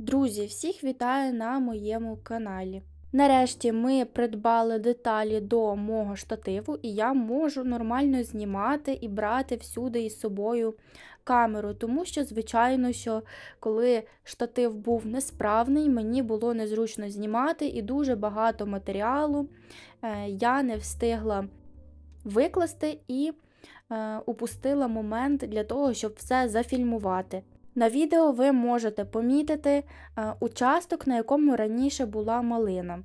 Друзі, всіх вітаю на моєму каналі. Нарешті ми придбали деталі до мого штативу, і я можу нормально знімати і брати всюди із собою камеру, тому що, звичайно, що коли штатив був несправний, мені було незручно знімати і дуже багато матеріалу е, я не встигла викласти і е, упустила момент для того, щоб все зафільмувати. На відео ви можете помітити е, участок, на якому раніше була малина.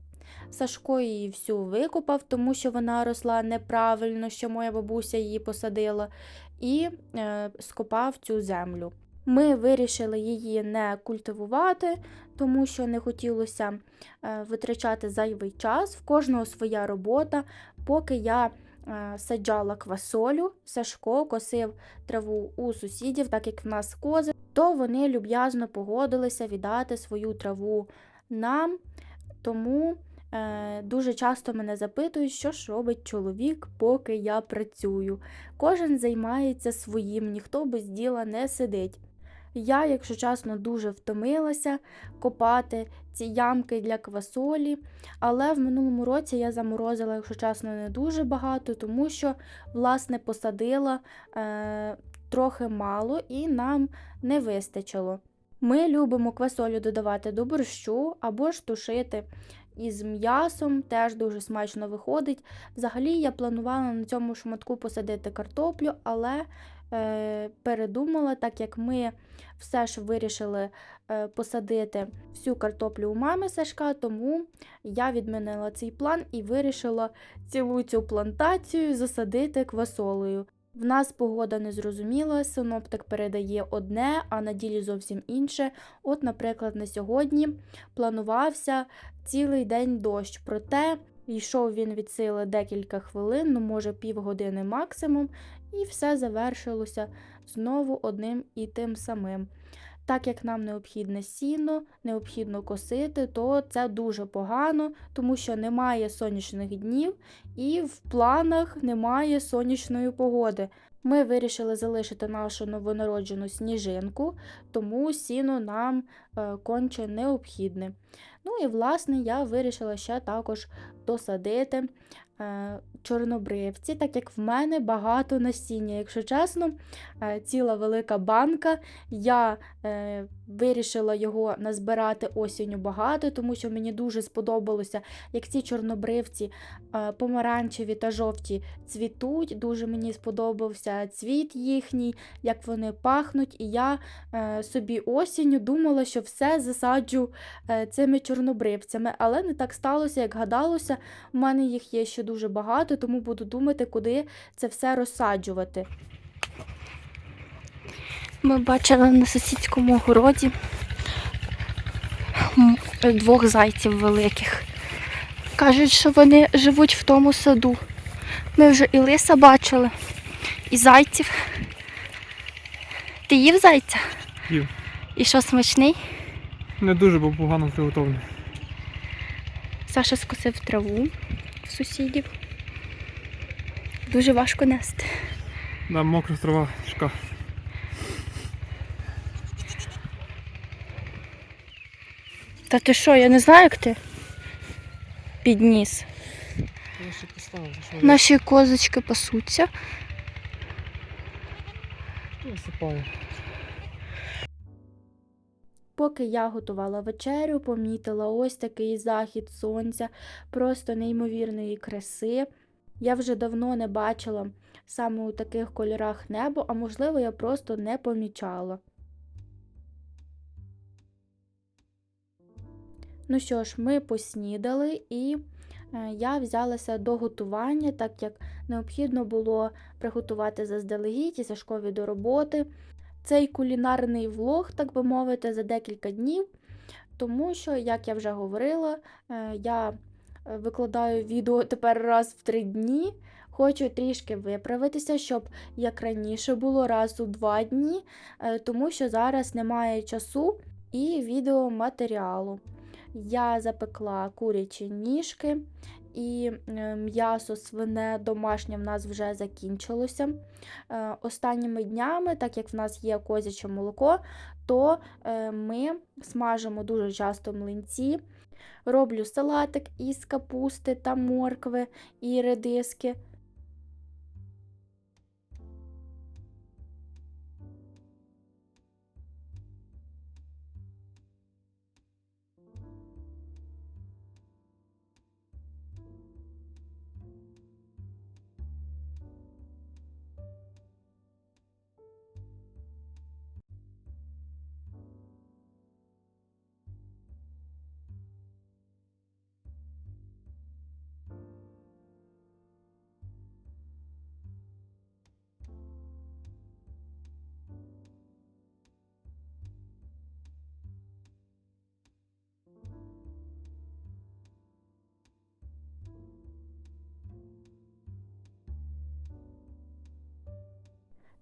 Сашко її всю викопав, тому що вона росла неправильно, що моя бабуся її посадила, і е, скопав цю землю. Ми вирішили її не культивувати, тому що не хотілося е, витрачати зайвий час. В кожного своя робота. Поки я е, саджала квасолю, Сашко косив траву у сусідів, так як в нас кози, то вони люб'язно погодилися віддати свою траву нам. Тому е, дуже часто мене запитують, що ж робить чоловік, поки я працюю. Кожен займається своїм, ніхто без діла не сидить. Я, якщо чесно, дуже втомилася копати ці ямки для квасолі, але в минулому році я заморозила, якщо чесно, не дуже багато, тому що, власне, посадила е, трохи мало і нам не вистачило. Ми любимо квасолю додавати до борщу або ж тушити із м'ясом, теж дуже смачно виходить. Взагалі я планувала на цьому шматку посадити картоплю, але е, передумала, так як ми все ж вирішили е, посадити всю картоплю у мами Сашка, тому я відмінила цей план і вирішила цілу цю плантацію засадити квасолею. В нас погода незрозуміла, синоптик передає одне, а на ділі зовсім інше. От, наприклад, на сьогодні планувався цілий день дощ, проте йшов він від сили декілька хвилин, ну може півгодини максимум, і все завершилося знову одним і тим самим. Так як нам необхідне сіно, необхідно косити, то це дуже погано, тому що немає сонячних днів і в планах немає сонячної погоди. Ми вирішили залишити нашу новонароджену сніжинку, тому сіно нам е, конче необхідне. Ну і власне я вирішила ще також досадити чорнобривці, так як в мене багато насіння. Якщо чесно, е, ціла велика банка. Я е, вирішила його назбирати осінню багато, тому що мені дуже сподобалося, як ці чорнобривці е, помаранчеві та жовті цвітуть. Дуже мені сподобався цвіт їхній, як вони пахнуть. І я е, собі осінню думала, що все засаджу е, цими чорнобривцями, але не так сталося, як гадалося. У мене їх є ще дуже багато, тому буду думати, куди це все розсаджувати. Ми бачили на сусідському городі двох зайців великих. Кажуть, що вони живуть в тому саду. Ми вже і лиса бачили, і зайців. Ти їв зайця? Їв. І що смачний? Не дуже, бо погано приготовлений. Саша скосив траву в сусідів. Дуже важко нести. Нам мокра трава тяжка. Та ти що, я не знаю, як ти підніс. Наші козочки пасуться. Поки я готувала вечерю, помітила ось такий захід сонця, просто неймовірної краси. Я вже давно не бачила саме у таких кольорах небо, а можливо, я просто не помічала. Ну що ж, ми поснідали і е, я взялася до готування, так як необхідно було приготувати заздалегідь і Сашкові до роботи цей кулінарний влог, так би мовити, за декілька днів, тому що, як я вже говорила, е, я е, викладаю відео тепер раз в три дні. Хочу трішки виправитися, щоб як раніше було раз у два дні, тому що зараз немає часу і відеоматеріалу. Я запекла курячі ніжки і е, м'ясо свине домашнє в нас вже закінчилося. Е, Останніми днями, так як в нас є козяче молоко, то е, ми смажимо дуже часто млинці. Роблю салатик із капусти та моркви і редиски.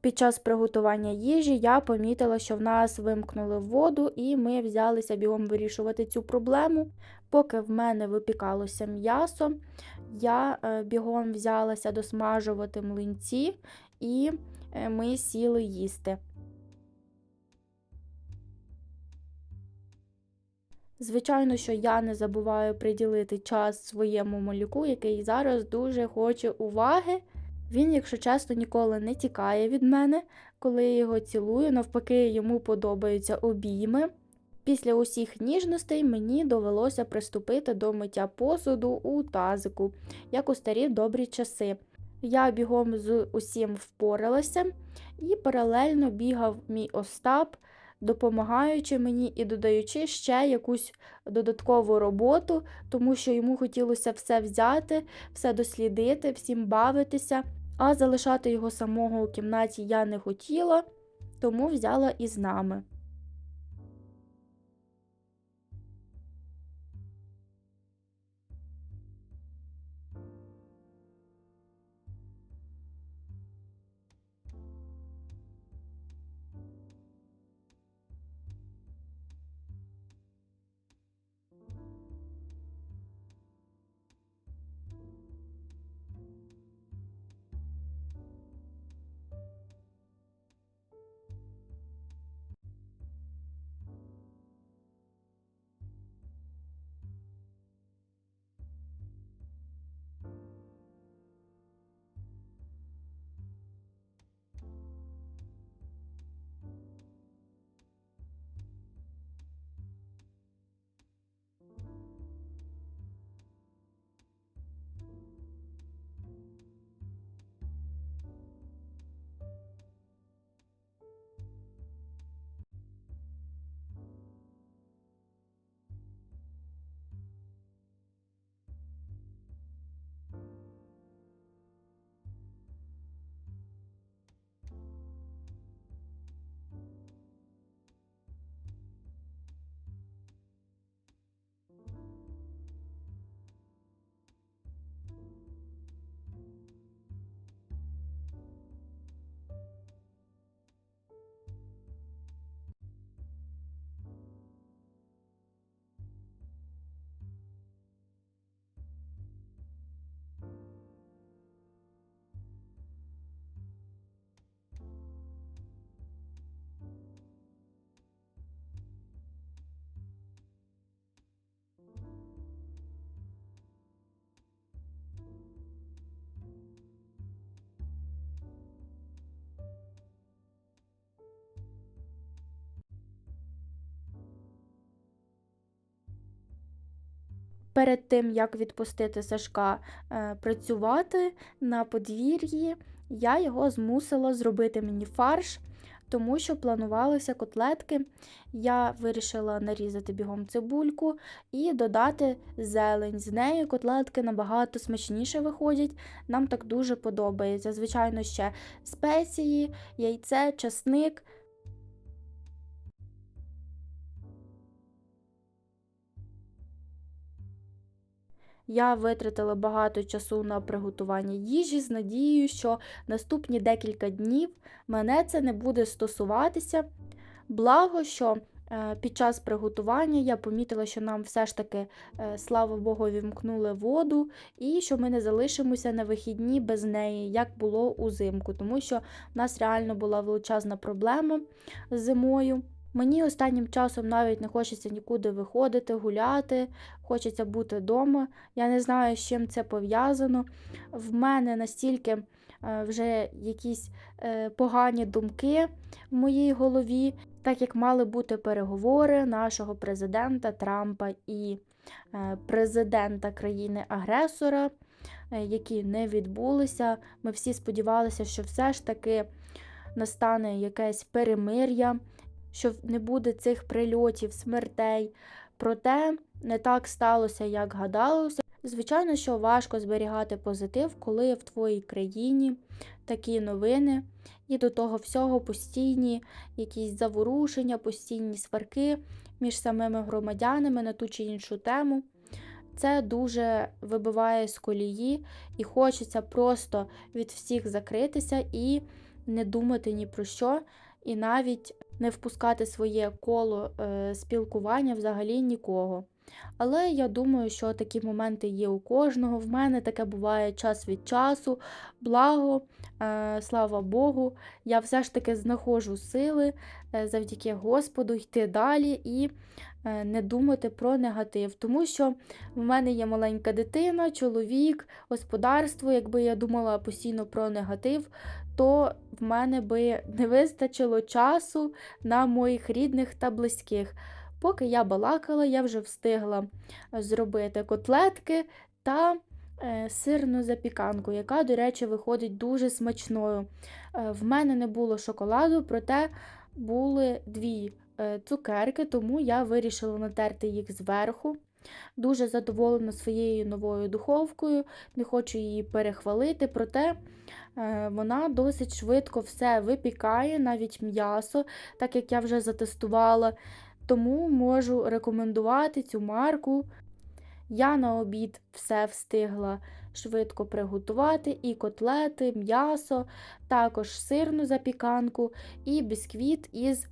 Під час приготування їжі я помітила, що в нас вимкнули воду, і ми взялися бігом вирішувати цю проблему. Поки в мене випікалося м'ясо, я е, бігом взялася досмажувати млинці, і е, ми сіли їсти. Звичайно, що я не забуваю приділити час своєму малюку, який зараз дуже хоче уваги. Він, якщо чесно, ніколи не тікає від мене, коли я його цілую, навпаки, йому подобаються обійми. Після усіх ніжностей мені довелося приступити до миття посуду у тазику, як у старі добрі часи. Я бігом з усім впоралася і паралельно бігав мій Остап, допомагаючи мені і додаючи ще якусь додаткову роботу, тому що йому хотілося все взяти, все дослідити, всім бавитися, а залишати його самого у кімнаті я не хотіла, тому взяла із нами. Перед тим, як відпустити Сашка е, працювати на подвір'ї, я його змусила зробити мені фарш, тому що планувалися котлетки. Я вирішила нарізати бігом цибульку і додати зелень. З нею котлетки набагато смачніше виходять. Нам так дуже подобається. Звичайно, ще спеції, яйце, часник. Я витратила багато часу на приготування їжі з надією, що наступні декілька днів мене це не буде стосуватися. Благо, що Е, Під час приготування я помітила, що нам все ж таки, е, слава Богу, вімкнули воду, і що ми не залишимося на вихідні без неї, як було узимку, тому що в нас реально була величезна проблема з зимою. Мені останнім часом навіть не хочеться нікуди виходити, гуляти, хочеться бути вдома. Я не знаю, з чим це пов'язано. В мене настільки е, вже якісь е, погані думки в моїй голові, так як мали бути переговори нашого президента Трампа і е, президента країни-агресора, які не відбулися. Ми всі сподівалися, що все ж таки настане якесь перемир'я, що не буде цих прильотів, смертей. Проте не так сталося, як гадалося. Звичайно, що важко зберігати позитив, коли в твоїй країні такі новини, і до того всього постійні якісь заворушення, постійні сварки між самими громадянами на ту чи іншу тему. Це дуже вибиває з колії, і хочеться просто від всіх закритися і не думати ні про що, і навіть не впускати своє коло е, спілкування взагалі нікого. Але я думаю, що такі моменти є у кожного. В мене таке буває час від часу. Благо, е, слава Богу, я все ж таки знаходжу сили е, завдяки Господу йти далі і не думати про негатив. Тому що в мене є маленька дитина, чоловік, господарство. Якби я думала постійно про негатив, то в мене би не вистачило часу на моїх рідних та близьких. Поки я балакала, я вже встигла зробити котлетки та е, сирну запіканку, яка, до речі, виходить дуже смачною. Е, В мене не було шоколаду, проте були дві е, цукерки, тому я вирішила натерти їх зверху. Дуже задоволена своєю новою духовкою, не хочу її перехвалити, проте е, вона досить швидко все випікає, навіть м'ясо, так як я вже затестувала. Тому можу рекомендувати цю марку. Я на обід все встигла швидко приготувати: і котлети, м'ясо, також сирну запіканку, і бісквіт із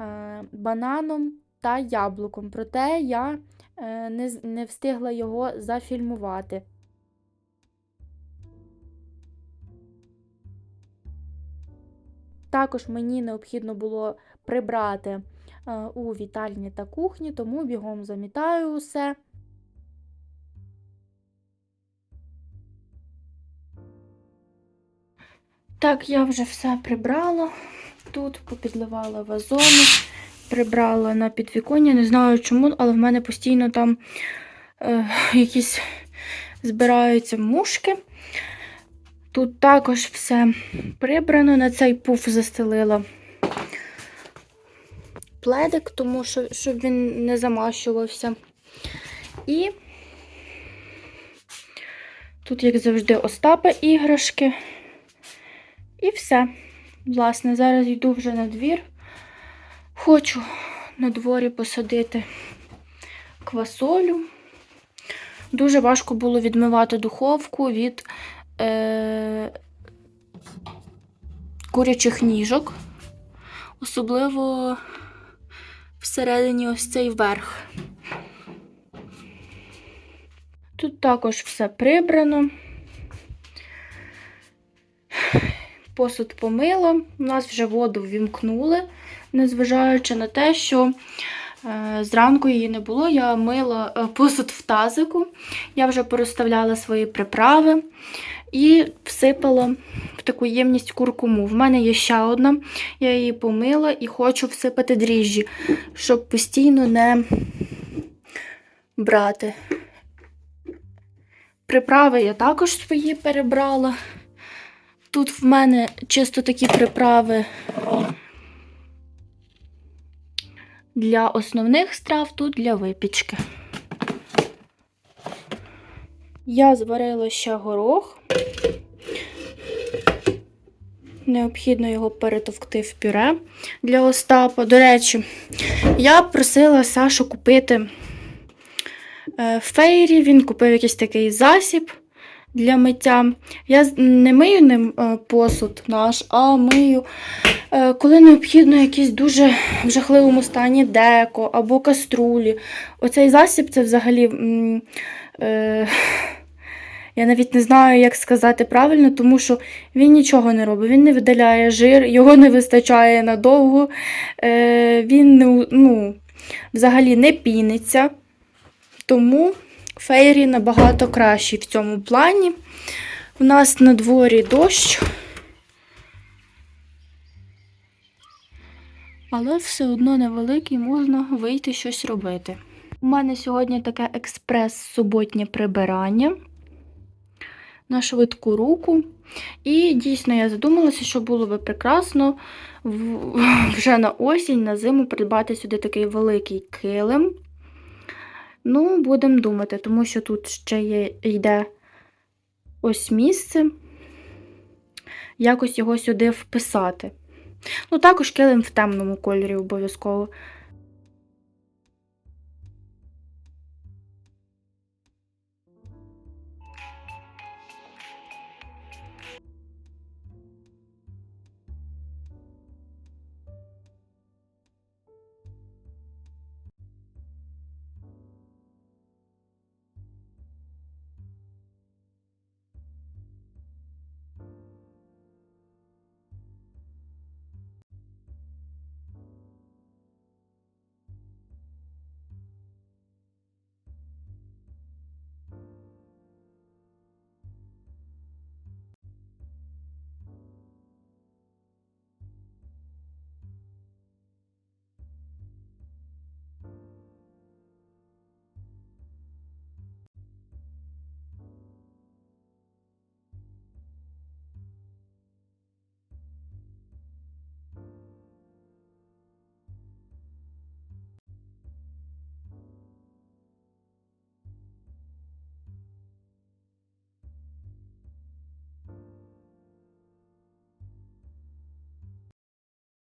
е, бананом та яблуком. Проте я не, не встигла його зафільмувати. Також мені необхідно було прибрати е, у вітальні та кухні, тому бігом замітаю усе. Так, я вже все прибрала. Тут попідливала вазони, прибрала на підвіконня. Не знаю чому, але в мене постійно там е, якісь збираються мушки. Тут також все прибрано, на цей пуф застелила пледик, тому що щоб він не замащувався. І тут, як завжди, Остапа іграшки. І все. Власне, зараз йду вже на двір. Хочу на дворі посадити квасолю. Дуже важко було відмивати духовку від е- курячих ніжок. Особливо всередині ось цей верх. Тут також все прибрано. Посуд помила. У нас вже воду ввімкнули, незважаючи на те, що е, зранку її не було. Я мила е, посуд в тазику. Я вже порозставляла свої приправи і всипала в таку ємність куркуму. В мене є ще одна, я її помила і хочу всипати дріжджі, щоб постійно не брати. Приправи я також свої перебрала. Тут в мене чисто такі приправи для основних страв, тут для випічки. Я зварила ще горох. Необхідно його перетовкти в пюре для Остапа. До речі, я просила Сашу купити е, фейрі. Він купив якийсь такий засіб для миття. Я не мию ним е, посуд наш, а мию, е, коли необхідно якісь дуже в жахливому стані деко або каструлі. Оцей засіб це взагалі. Е, я навіть не знаю, як сказати правильно, тому що він нічого не робить. Він не видаляє жир, його не вистачає надовго, він ну, взагалі не піниться. Тому фейрі набагато кращий в цьому плані. У нас на дворі дощ. Але все одно невеликий, можна вийти щось робити. У мене сьогодні таке експрес-суботнє прибирання на швидку руку. І дійсно я задумалася, що було би прекрасно вже на осінь, на зиму придбати сюди такий великий килим. Ну, будемо думати, тому що тут ще є, йде ось місце. Якось його сюди вписати. Ну, також килим в темному кольорі обов'язково.